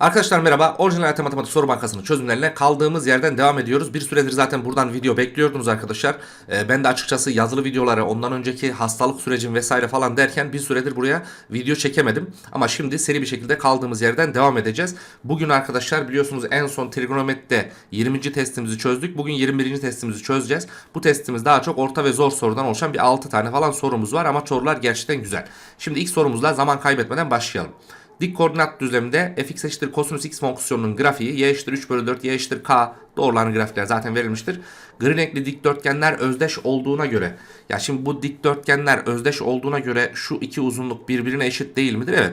Arkadaşlar merhaba. Orijinal Hayat Matematik Soru Bankası'nın çözümlerine kaldığımız yerden devam ediyoruz. Bir süredir zaten buradan video bekliyordunuz arkadaşlar. Ee, ben de açıkçası yazılı videoları, ondan önceki hastalık sürecim vesaire falan derken bir süredir buraya video çekemedim. Ama şimdi seri bir şekilde kaldığımız yerden devam edeceğiz. Bugün arkadaşlar biliyorsunuz en son trigonometride 20. testimizi çözdük. Bugün 21. testimizi çözeceğiz. Bu testimiz daha çok orta ve zor sorudan oluşan bir 6 tane falan sorumuz var ama sorular gerçekten güzel. Şimdi ilk sorumuzla zaman kaybetmeden başlayalım. Dik koordinat düzleminde fx eşittir kosinüs x fonksiyonunun grafiği y eşittir 3 bölü 4 y eşittir k doğruların grafikler zaten verilmiştir. Gri renkli dikdörtgenler özdeş olduğuna göre ya şimdi bu dikdörtgenler özdeş olduğuna göre şu iki uzunluk birbirine eşit değil midir? Evet.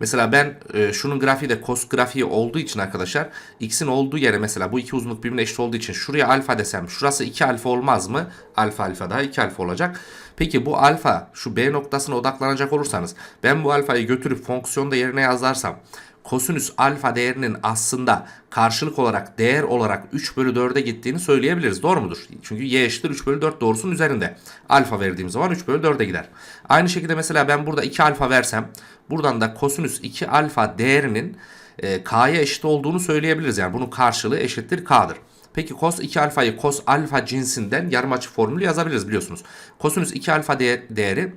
Mesela ben e, şunun grafiği de kos grafiği olduğu için arkadaşlar x'in olduğu yere mesela bu iki uzunluk birbirine eşit olduğu için şuraya alfa desem şurası 2 alfa olmaz mı? Alfa alfa daha 2 alfa olacak. Peki bu alfa şu B noktasına odaklanacak olursanız ben bu alfayı götürüp fonksiyonda yerine yazarsam kosinüs alfa değerinin aslında karşılık olarak değer olarak 3 bölü 4'e gittiğini söyleyebiliriz. Doğru mudur? Çünkü y eşittir 3 bölü 4 doğrusunun üzerinde. Alfa verdiğim zaman 3 bölü 4'e gider. Aynı şekilde mesela ben burada 2 alfa versem buradan da kosinüs 2 alfa değerinin e, k'ya eşit olduğunu söyleyebiliriz. Yani bunun karşılığı eşittir k'dır. Peki cos 2 alfayı cos alfa cinsinden yarım açı formülü yazabiliriz biliyorsunuz. Kosinüs 2 alfa de- değeri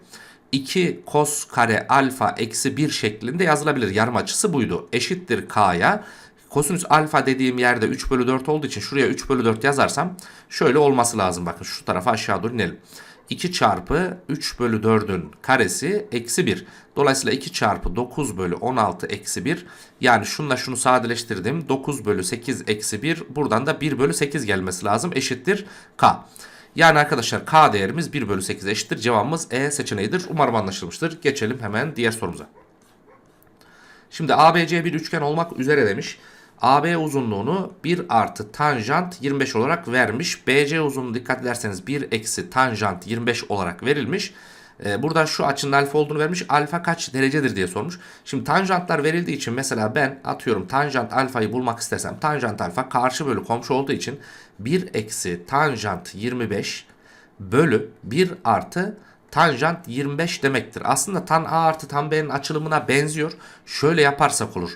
2 cos kare alfa eksi 1 şeklinde yazılabilir. Yarım açısı buydu. Eşittir k'ya. Kosinüs alfa dediğim yerde 3 bölü 4 olduğu için şuraya 3 bölü 4 yazarsam şöyle olması lazım. Bakın şu tarafa aşağı doğru inelim. 2 çarpı 3 bölü 4'ün karesi eksi 1. Dolayısıyla 2 çarpı 9 bölü 16 eksi 1. Yani şunla şunu sadeleştirdim. 9 bölü 8 eksi 1. Buradan da 1 bölü 8 gelmesi lazım. Eşittir k. Yani arkadaşlar k değerimiz 1 bölü 8 eşittir. Cevabımız E seçeneğidir. Umarım anlaşılmıştır. Geçelim hemen diğer sorumuza. Şimdi ABC bir üçgen olmak üzere demiş. AB uzunluğunu 1 artı tanjant 25 olarak vermiş. BC uzunluğu dikkat ederseniz 1 eksi tanjant 25 olarak verilmiş. Ee, burada şu açının alfa olduğunu vermiş. Alfa kaç derecedir diye sormuş. Şimdi tanjantlar verildiği için mesela ben atıyorum tanjant alfayı bulmak istersem tanjant alfa karşı bölü komşu olduğu için 1 eksi tanjant 25 bölü 1 artı tanjant 25 demektir. Aslında tan A artı tan B'nin açılımına benziyor. Şöyle yaparsak olur.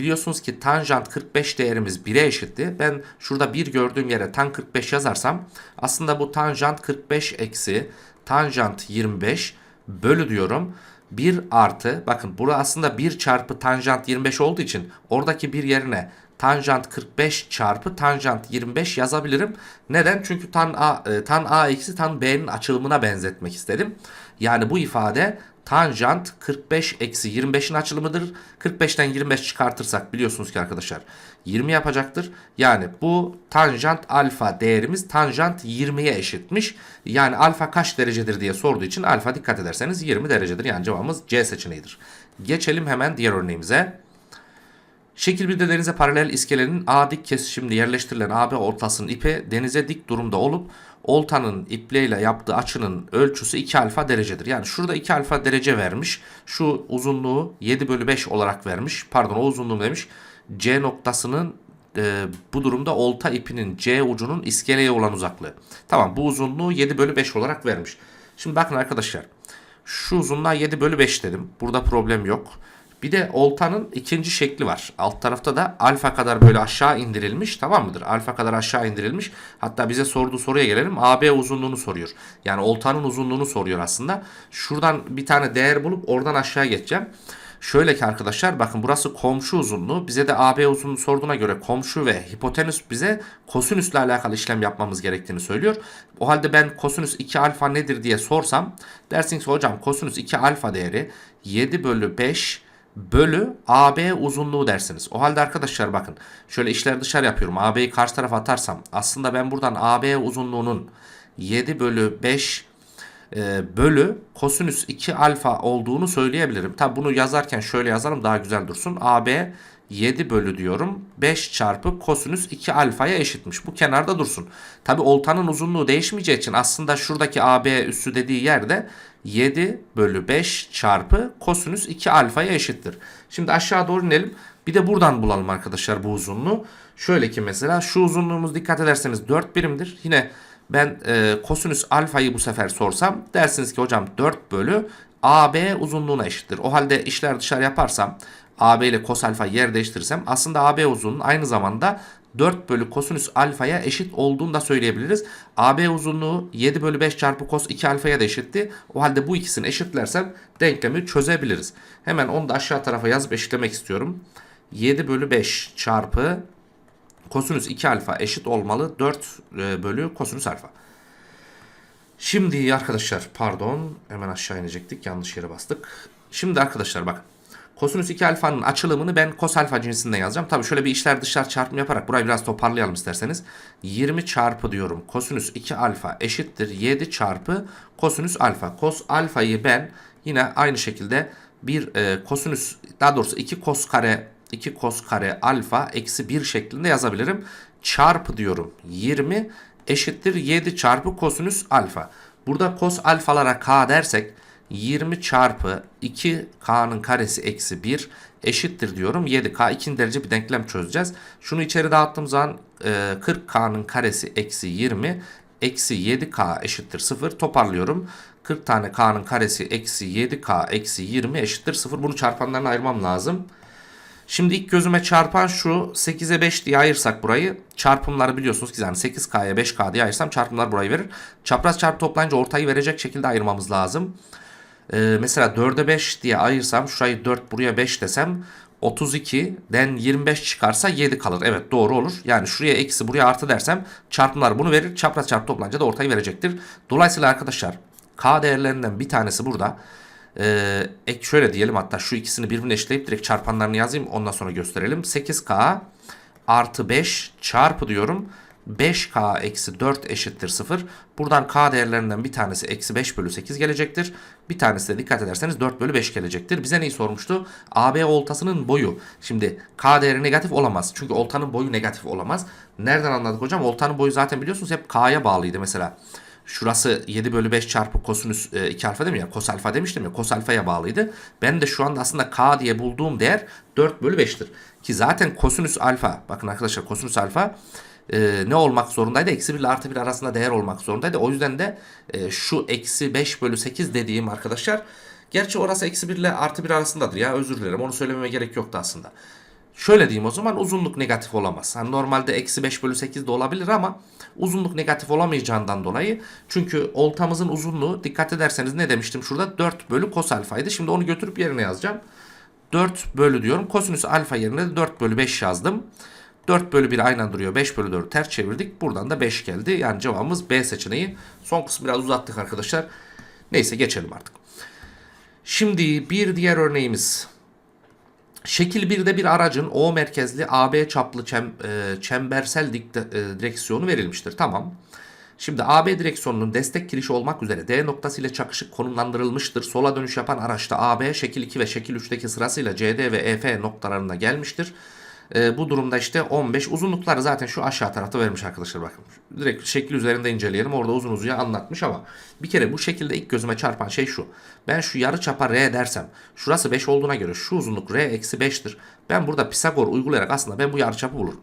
Biliyorsunuz ki tanjant 45 değerimiz 1'e eşitti. Ben şurada 1 gördüğüm yere tan 45 yazarsam aslında bu tanjant 45 eksi tanjant 25 bölü diyorum. 1 artı bakın bura aslında 1 çarpı tanjant 25 olduğu için oradaki bir yerine tanjant 45 çarpı tanjant 25 yazabilirim. Neden? Çünkü tan A, e, tan A eksi tan B'nin açılımına benzetmek istedim. Yani bu ifade tanjant 45 eksi 25'in açılımıdır. 45'ten 25 çıkartırsak biliyorsunuz ki arkadaşlar 20 yapacaktır. Yani bu tanjant alfa değerimiz tanjant 20'ye eşitmiş. Yani alfa kaç derecedir diye sorduğu için alfa dikkat ederseniz 20 derecedir. Yani cevabımız C seçeneğidir. Geçelim hemen diğer örneğimize. Şekil 1'de denize paralel iskelenin A dik kesişimli yerleştirilen AB ortasının ipi denize dik durumda olup oltanın ipliğiyle yaptığı açının ölçüsü 2 alfa derecedir. Yani şurada 2 alfa derece vermiş. Şu uzunluğu 7 bölü 5 olarak vermiş. Pardon o uzunluğu demiş. C noktasının e, bu durumda olta ipinin C ucunun iskeleye olan uzaklığı. Tamam bu uzunluğu 7 bölü 5 olarak vermiş. Şimdi bakın arkadaşlar. Şu uzunluğa 7 bölü 5 dedim. Burada problem yok. Bir de oltanın ikinci şekli var. Alt tarafta da alfa kadar böyle aşağı indirilmiş tamam mıdır? Alfa kadar aşağı indirilmiş. Hatta bize sorduğu soruya gelelim. AB uzunluğunu soruyor. Yani oltanın uzunluğunu soruyor aslında. Şuradan bir tane değer bulup oradan aşağı geçeceğim. Şöyle ki arkadaşlar bakın burası komşu uzunluğu. Bize de AB uzunluğu sorduğuna göre komşu ve hipotenüs bize kosinüsle alakalı işlem yapmamız gerektiğini söylüyor. O halde ben kosinüs 2 alfa nedir diye sorsam dersiniz ki hocam kosinüs 2 alfa değeri 7 bölü 5 bölü AB uzunluğu dersiniz. O halde arkadaşlar bakın şöyle işler dışarı yapıyorum. AB'yi karşı tarafa atarsam aslında ben buradan AB uzunluğunun 7 bölü 5 e, bölü kosinüs 2 alfa olduğunu söyleyebilirim. Tabi bunu yazarken şöyle yazalım daha güzel dursun. AB 7 bölü diyorum. 5 çarpı kosinüs 2 alfaya eşitmiş. Bu kenarda dursun. Tabi oltanın uzunluğu değişmeyeceği için aslında şuradaki AB üssü dediği yerde 7 bölü 5 çarpı kosinüs 2 alfaya eşittir. Şimdi aşağı doğru inelim. Bir de buradan bulalım arkadaşlar bu uzunluğu. Şöyle ki mesela şu uzunluğumuz dikkat ederseniz 4 birimdir. Yine ben e, kosinüs alfayı bu sefer sorsam dersiniz ki hocam 4 bölü AB uzunluğuna eşittir. O halde işler dışarı yaparsam AB ile kos alfa yer değiştirirsem aslında AB uzunluğunun aynı zamanda 4 bölü kosinüs alfaya eşit olduğunu da söyleyebiliriz. AB uzunluğu 7 bölü 5 çarpı kos 2 alfaya da eşitti. O halde bu ikisini eşitlersem denklemi çözebiliriz. Hemen onu da aşağı tarafa yazıp eşitlemek istiyorum. 7 bölü 5 çarpı kosinüs 2 alfa eşit olmalı 4 e, bölü kosinüs alfa. Şimdi arkadaşlar pardon hemen aşağı inecektik yanlış yere bastık. Şimdi arkadaşlar bakın. Kosinüs 2 alfanın açılımını ben kos alfa cinsinden yazacağım. Tabii şöyle bir içler dışlar çarpım yaparak burayı biraz toparlayalım isterseniz. 20 çarpı diyorum kosinüs 2 alfa eşittir 7 çarpı kosinüs alfa. Kos alfayı ben yine aynı şekilde bir e, kosinüs daha doğrusu 2 kos kare 2 kos kare alfa eksi 1 şeklinde yazabilirim. Çarpı diyorum 20 eşittir 7 çarpı kosinüs alfa. Burada kos alfalara k dersek 20 çarpı 2k'nın karesi eksi 1 eşittir diyorum. 7k ikinci derece bir denklem çözeceğiz. Şunu içeri dağıttığım zaman e, 40k'nın karesi eksi 20 eksi 7k eşittir 0 toparlıyorum. 40 tane k'nın karesi eksi 7k eksi 20 eşittir 0. Bunu çarpanlarına ayırmam lazım. Şimdi ilk gözüme çarpan şu 8'e 5 diye ayırsak burayı çarpımları biliyorsunuz ki yani 8K'ya 5K diye ayırsam çarpımlar burayı verir. Çapraz çarpı toplayınca ortayı verecek şekilde ayırmamız lazım. Ee, mesela 4'e 5 diye ayırsam şurayı 4 buraya 5 desem 32'den 25 çıkarsa 7 kalır. Evet doğru olur. Yani şuraya eksi buraya artı dersem çarpımlar bunu verir. Çapraz çarpı toplanınca da ortayı verecektir. Dolayısıyla arkadaşlar K değerlerinden bir tanesi burada. Ee, şöyle diyelim hatta şu ikisini birbirine eşitleyip direkt çarpanlarını yazayım ondan sonra gösterelim. 8K artı 5 çarpı diyorum. 5K eksi 4 eşittir 0. Buradan K değerlerinden bir tanesi eksi 5 bölü 8 gelecektir. Bir tanesi de dikkat ederseniz 4 bölü 5 gelecektir. Bize neyi sormuştu? AB oltasının boyu. Şimdi K değeri negatif olamaz. Çünkü oltanın boyu negatif olamaz. Nereden anladık hocam? Oltanın boyu zaten biliyorsunuz hep K'ya bağlıydı mesela. Şurası 7 bölü 5 çarpı kosinüs 2 alfa değil mi? Kos alfa demiştim ya. Kos alfaya bağlıydı. Ben de şu anda aslında K diye bulduğum değer 4 bölü 5'tir. Ki zaten kosinüs alfa. Bakın arkadaşlar kosinüs alfa e, ne olmak zorundaydı? Eksi 1 ile artı 1 arasında değer olmak zorundaydı. O yüzden de e, şu eksi 5 bölü 8 dediğim arkadaşlar. Gerçi orası eksi 1 ile artı 1 arasındadır ya özür dilerim. Onu söylememe gerek yoktu aslında. Şöyle diyeyim o zaman uzunluk negatif olamaz. Hani normalde eksi 5 bölü 8 de olabilir ama uzunluk negatif olamayacağından dolayı. Çünkü oltamızın uzunluğu dikkat ederseniz ne demiştim şurada 4 bölü kos alfaydı. Şimdi onu götürüp yerine yazacağım. 4 bölü diyorum. Kosinüs alfa yerine de 4 bölü 5 yazdım. 4 bölü 1 aynen duruyor. 5 bölü 4 ters çevirdik. Buradan da 5 geldi. Yani cevabımız B seçeneği. Son kısmı biraz uzattık arkadaşlar. Neyse geçelim artık. Şimdi bir diğer örneğimiz. Şekil 1'de bir aracın O merkezli AB çaplı çem, e, çembersel dikte, e, direksiyonu verilmiştir. Tamam. Şimdi AB direksiyonunun destek kirişi olmak üzere D noktası ile çakışık konumlandırılmıştır. Sola dönüş yapan araçta AB şekil 2 ve şekil 3'teki sırasıyla CD ve EF noktalarına gelmiştir. E, bu durumda işte 15 uzunlukları zaten şu aşağı tarafta vermiş arkadaşlar bakın. Direkt şekil üzerinde inceleyelim. Orada uzun uzuya anlatmış ama bir kere bu şekilde ilk gözüme çarpan şey şu. Ben şu yarı çapa R dersem şurası 5 olduğuna göre şu uzunluk R eksi 5'tir. Ben burada Pisagor uygulayarak aslında ben bu yarı çapı bulurum.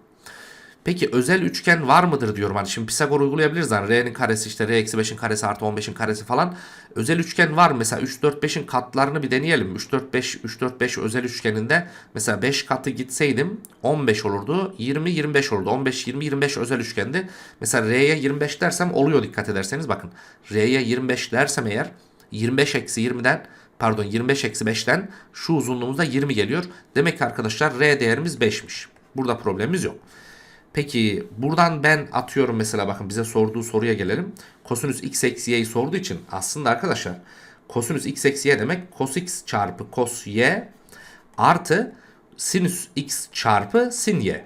Peki özel üçgen var mıdır diyorum. Hani şimdi Pisagor uygulayabiliriz. Hani R'nin karesi işte R eksi 5'in karesi artı 15'in karesi falan. Özel üçgen var mı? Mesela 3 4 5'in katlarını bir deneyelim. 3 4 5 3 4 5 özel üçgeninde mesela 5 katı gitseydim 15 olurdu. 20 25 olurdu. 15 20 25 özel üçgendi. Mesela R'ye 25 dersem oluyor dikkat ederseniz bakın. R'ye 25 dersem eğer 25 eksi 20'den pardon 25 eksi 5'ten şu uzunluğumuzda 20 geliyor. Demek ki arkadaşlar R değerimiz 5'miş. Burada problemimiz yok. Peki buradan ben atıyorum mesela bakın bize sorduğu soruya gelelim. Kosinüs x eksi y'yi sorduğu için aslında arkadaşlar kosinüs x eksi y demek cos x çarpı cos y artı sinüs x çarpı sin y.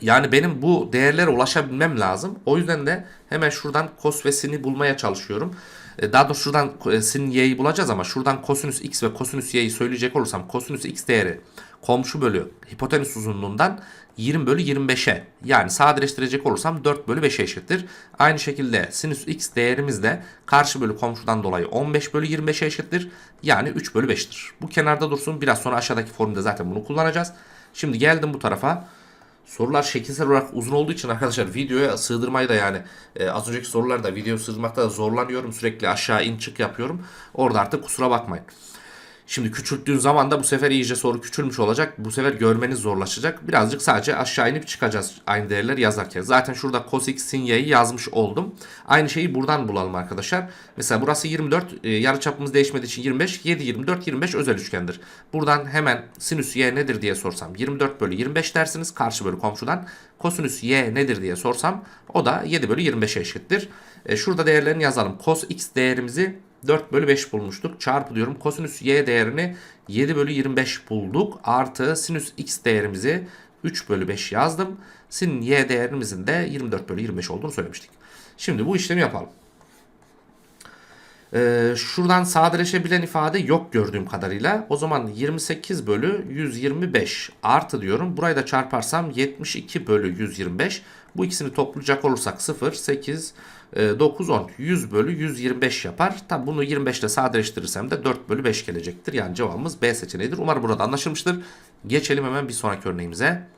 Yani benim bu değerlere ulaşabilmem lazım. O yüzden de hemen şuradan cos ve sin'i bulmaya çalışıyorum. E, Daha doğrusu şuradan e, sin y'yi bulacağız ama şuradan kosinüs x ve kosinüs y'yi söyleyecek olursam kosinüs x değeri komşu bölü hipotenüs uzunluğundan 20 bölü 25'e yani sadeleştirecek olursam 4 bölü 5'e eşittir. Aynı şekilde sinüs x değerimiz de karşı bölü komşudan dolayı 15 bölü 25'e eşittir. Yani 3 bölü 5'tir. Bu kenarda dursun. Biraz sonra aşağıdaki formülde zaten bunu kullanacağız. Şimdi geldim bu tarafa. Sorular şekilsel olarak uzun olduğu için arkadaşlar videoya sığdırmayı da yani e, az önceki sorularda video sığdırmakta da zorlanıyorum. Sürekli aşağı in çık yapıyorum. Orada artık kusura bakmayın. Şimdi küçülttüğün zaman da bu sefer iyice soru küçülmüş olacak. Bu sefer görmeniz zorlaşacak. Birazcık sadece aşağı inip çıkacağız aynı değerleri yazarken. Zaten şurada cos x sin y'yi yazmış oldum. Aynı şeyi buradan bulalım arkadaşlar. Mesela burası 24. E, yarıçapımız değişmediği için 25. 7, 24, 25 özel üçgendir. Buradan hemen sinüs y nedir diye sorsam 24 bölü 25 dersiniz. Karşı bölü komşudan. Kosinüs y nedir diye sorsam o da 7 bölü 25'e eşittir. E, şurada değerlerini yazalım. Cos x değerimizi 4 bölü 5 bulmuştuk. Çarpı diyorum. Kosinüs y değerini 7 bölü 25 bulduk. Artı sinüs x değerimizi 3 bölü 5 yazdım. Sin y değerimizin de 24 bölü 25 olduğunu söylemiştik. Şimdi bu işlemi yapalım. Ee, şuradan sadeleşebilen ifade yok gördüğüm kadarıyla. O zaman 28 bölü 125 artı diyorum. Burayı da çarparsam 72 bölü 125. Bu ikisini toplayacak olursak 0, 8, 9, 10. 100 bölü 125 yapar. Tabi bunu 25 ile sadeleştirirsem de 4 bölü 5 gelecektir. Yani cevabımız B seçeneğidir. Umarım burada anlaşılmıştır. Geçelim hemen bir sonraki örneğimize.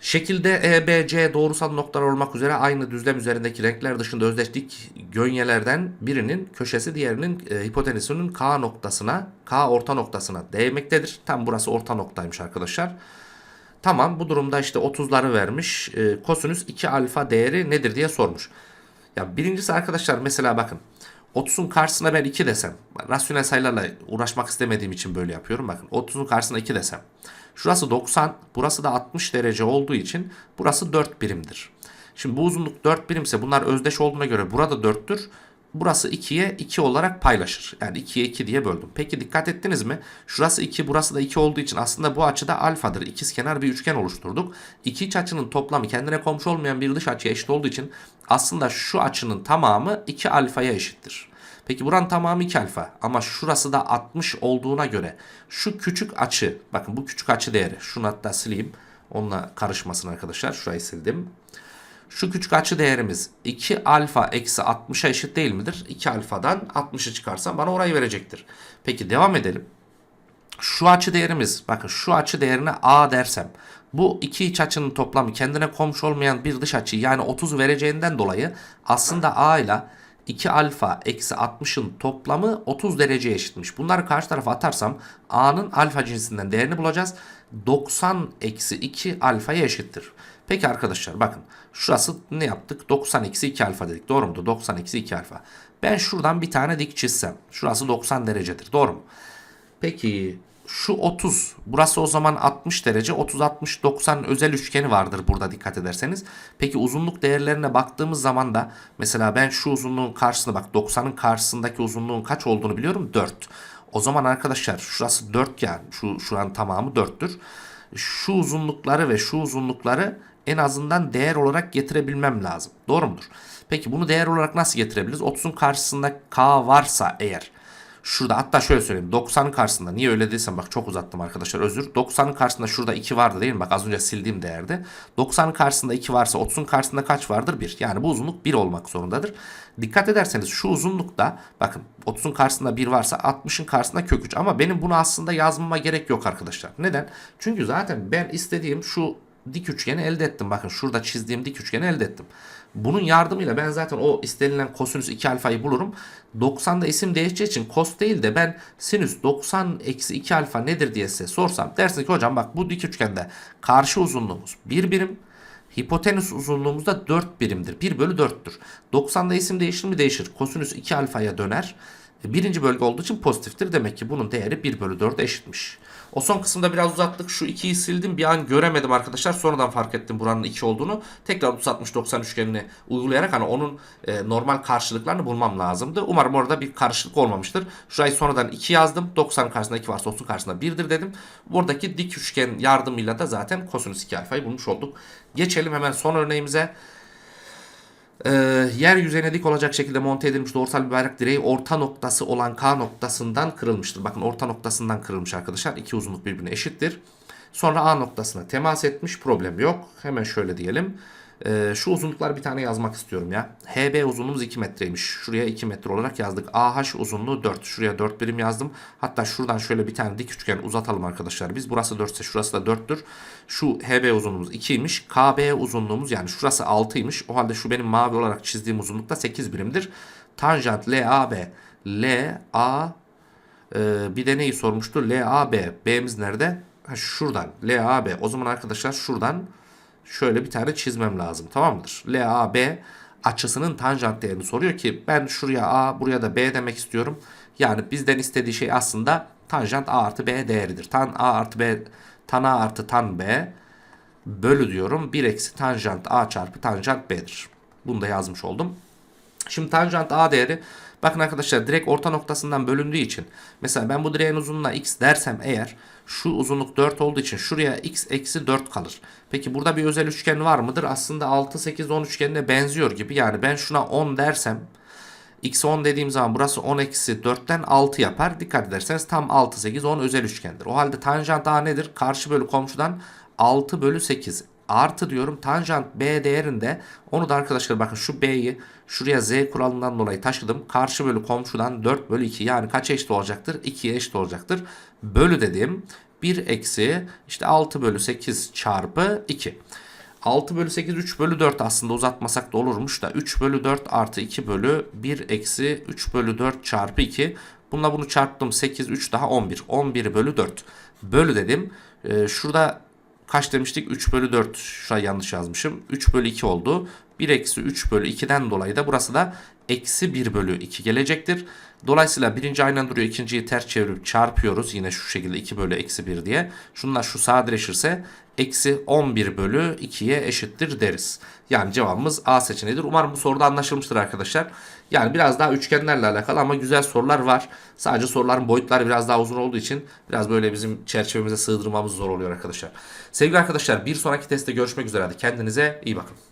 Şekilde E, B, C doğrusal noktalar olmak üzere aynı düzlem üzerindeki renkler dışında özdeşlik gönyelerden birinin köşesi diğerinin e, hipotenüsünün K noktasına, K orta noktasına değmektedir. Tam burası orta noktaymış arkadaşlar. Tamam bu durumda işte 30'ları vermiş. E, kosinüs 2 alfa değeri nedir diye sormuş. Ya birincisi arkadaşlar mesela bakın. 30'un karşısına ben 2 desem. Rasyonel sayılarla uğraşmak istemediğim için böyle yapıyorum. Bakın 30'un karşısına 2 desem. Şurası 90, burası da 60 derece olduğu için burası 4 birimdir. Şimdi bu uzunluk 4 birimse bunlar özdeş olduğuna göre burada 4'tür. Burası 2'ye 2 olarak paylaşır. Yani 2'ye 2 diye böldüm. Peki dikkat ettiniz mi? Şurası 2, burası da 2 olduğu için aslında bu açıda alfadır. İkizkenar bir üçgen oluşturduk. İki iç açının toplamı kendine komşu olmayan bir dış açıya eşit olduğu için aslında şu açının tamamı 2 alfaya eşittir. Peki buranın tamamı 2 alfa ama şurası da 60 olduğuna göre şu küçük açı bakın bu küçük açı değeri şunu hatta sileyim onunla karışmasın arkadaşlar şurayı sildim. Şu küçük açı değerimiz 2 alfa eksi 60'a eşit değil midir? 2 alfadan 60'ı çıkarsam bana orayı verecektir. Peki devam edelim. Şu açı değerimiz bakın şu açı değerine A dersem bu iki iç açının toplamı kendine komşu olmayan bir dış açı yani 30 vereceğinden dolayı aslında A ile 2 alfa eksi 60'ın toplamı 30 dereceye eşitmiş. Bunları karşı tarafa atarsam A'nın alfa cinsinden değerini bulacağız. 90 eksi 2 alfaya eşittir. Peki arkadaşlar bakın şurası ne yaptık? 90 eksi 2 alfa dedik. Doğru mudur? 90 eksi 2 alfa. Ben şuradan bir tane dik çizsem. Şurası 90 derecedir. Doğru mu? Peki şu 30 burası o zaman 60 derece 30 60 90 özel üçgeni vardır burada dikkat ederseniz. Peki uzunluk değerlerine baktığımız zaman da mesela ben şu uzunluğun karşısında bak 90'ın karşısındaki uzunluğun kaç olduğunu biliyorum 4. O zaman arkadaşlar şurası 4 yani şu şu an tamamı 4'tür. Şu uzunlukları ve şu uzunlukları en azından değer olarak getirebilmem lazım. Doğru mudur? Peki bunu değer olarak nasıl getirebiliriz? 30'un karşısında K varsa eğer Şurada hatta şöyle söyleyeyim. 90'ın karşısında niye öyle değilsem bak çok uzattım arkadaşlar özür. 90'ın karşısında şurada 2 vardı değil mi? Bak az önce sildiğim değerde. 90'ın karşısında 2 varsa 30'un karşısında kaç vardır? 1. Yani bu uzunluk 1 olmak zorundadır. Dikkat ederseniz şu uzunlukta bakın 30'un karşısında 1 varsa 60'ın karşısında kök 3. Ama benim bunu aslında yazmama gerek yok arkadaşlar. Neden? Çünkü zaten ben istediğim şu dik üçgeni elde ettim. Bakın şurada çizdiğim dik üçgeni elde ettim. Bunun yardımıyla ben zaten o istenilen kosinüs 2 alfayı bulurum. 90'da isim değişeceği için kos değil de ben sinüs 90 eksi 2 alfa nedir diye size sorsam dersiniz ki hocam bak bu dik üçgende karşı uzunluğumuz 1 birim Hipotenüs uzunluğumuz da 4 birimdir. 1 bölü 4'tür. 90'da isim değişir mi? Değişir. Kosinüs 2 alfaya döner. Birinci bölge olduğu için pozitiftir. Demek ki bunun değeri 1 bölü 4'e eşitmiş. O son kısımda biraz uzattık. Şu 2'yi sildim. Bir an göremedim arkadaşlar. Sonradan fark ettim buranın 2 olduğunu. Tekrar 30-60-90 üçgenini uygulayarak hani onun e, normal karşılıklarını bulmam lazımdı. Umarım orada bir karışıklık olmamıştır. Şurayı sonradan 2 yazdım. 90 karşısında 2 varsa 30 karşısında 1'dir dedim. Buradaki dik üçgen yardımıyla da zaten kosinüs 2 alfayı bulmuş olduk. Geçelim hemen son örneğimize. Ee, yer yüzeyine dik olacak şekilde monte edilmiş doğrusal bir bayrak direği orta noktası olan K noktasından kırılmıştır. Bakın orta noktasından kırılmış arkadaşlar. İki uzunluk birbirine eşittir. Sonra A noktasına temas etmiş problem yok. Hemen şöyle diyelim. Ee, şu uzunluklar bir tane yazmak istiyorum ya. HB uzunluğumuz 2 metreymiş. Şuraya 2 metre olarak yazdık. AH uzunluğu 4. Şuraya 4 birim yazdım. Hatta şuradan şöyle bir tane dik üçgen uzatalım arkadaşlar. Biz burası 4 ise şurası da 4'tür. Şu HB uzunluğumuz 2'ymiş. KB uzunluğumuz yani şurası 6'ymış. O halde şu benim mavi olarak çizdiğim uzunluk da 8 birimdir. Tanjant LAB LA Ee, bir de neyi sormuştu? LAB. B'miz nerede? Ha, şuradan. LAB. O zaman arkadaşlar şuradan şöyle bir tane çizmem lazım. Tamam mıdır? LAB açısının tanjant değerini soruyor ki ben şuraya A buraya da B demek istiyorum. Yani bizden istediği şey aslında tanjant A artı B değeridir. Tan A artı B tan A artı tan B bölü diyorum. 1 eksi tanjant A çarpı tanjant B'dir. Bunu da yazmış oldum. Şimdi tanjant A değeri bakın arkadaşlar direkt orta noktasından bölündüğü için mesela ben bu direğin uzunluğuna x dersem eğer şu uzunluk 4 olduğu için şuraya x eksi 4 kalır. Peki burada bir özel üçgen var mıdır? Aslında 6, 8, 10 üçgenine benziyor gibi. Yani ben şuna 10 dersem x 10 dediğim zaman burası 10 eksi 4'ten 6 yapar. Dikkat ederseniz tam 6, 8, 10 özel üçgendir. O halde tanjant A nedir? Karşı bölü komşudan 6 bölü 8 artı diyorum tanjant B değerinde onu da arkadaşlar bakın şu B'yi şuraya Z kuralından dolayı taşıdım. Karşı bölü komşudan 4 bölü 2 yani kaç eşit olacaktır? 2'ye eşit olacaktır. Bölü dediğim 1 eksi işte 6 bölü 8 çarpı 2. 6 bölü 8 3 bölü 4 aslında uzatmasak da olurmuş da 3 bölü 4 artı 2 bölü 1 eksi 3 bölü 4 çarpı 2. Bununla bunu çarptım 8 3 daha 11. 11 bölü 4 bölü dedim. Ee, şurada kaç demiştik? 3 bölü 4. Şuraya yanlış yazmışım. 3 bölü 2 oldu. 1 eksi 3 bölü 2'den dolayı da burası da eksi 1 bölü 2 gelecektir. Dolayısıyla birinci aynen duruyor. ikinciyi ters çevirip çarpıyoruz. Yine şu şekilde 2 bölü eksi 1 diye. Şunlar şu sadeleşirse eksi 11 bölü 2'ye eşittir deriz. Yani cevabımız A seçeneğidir. Umarım bu soruda anlaşılmıştır arkadaşlar. Yani biraz daha üçgenlerle alakalı ama güzel sorular var. Sadece soruların boyutları biraz daha uzun olduğu için biraz böyle bizim çerçevemize sığdırmamız zor oluyor arkadaşlar. Sevgili arkadaşlar bir sonraki testte görüşmek üzere. Hadi kendinize iyi bakın.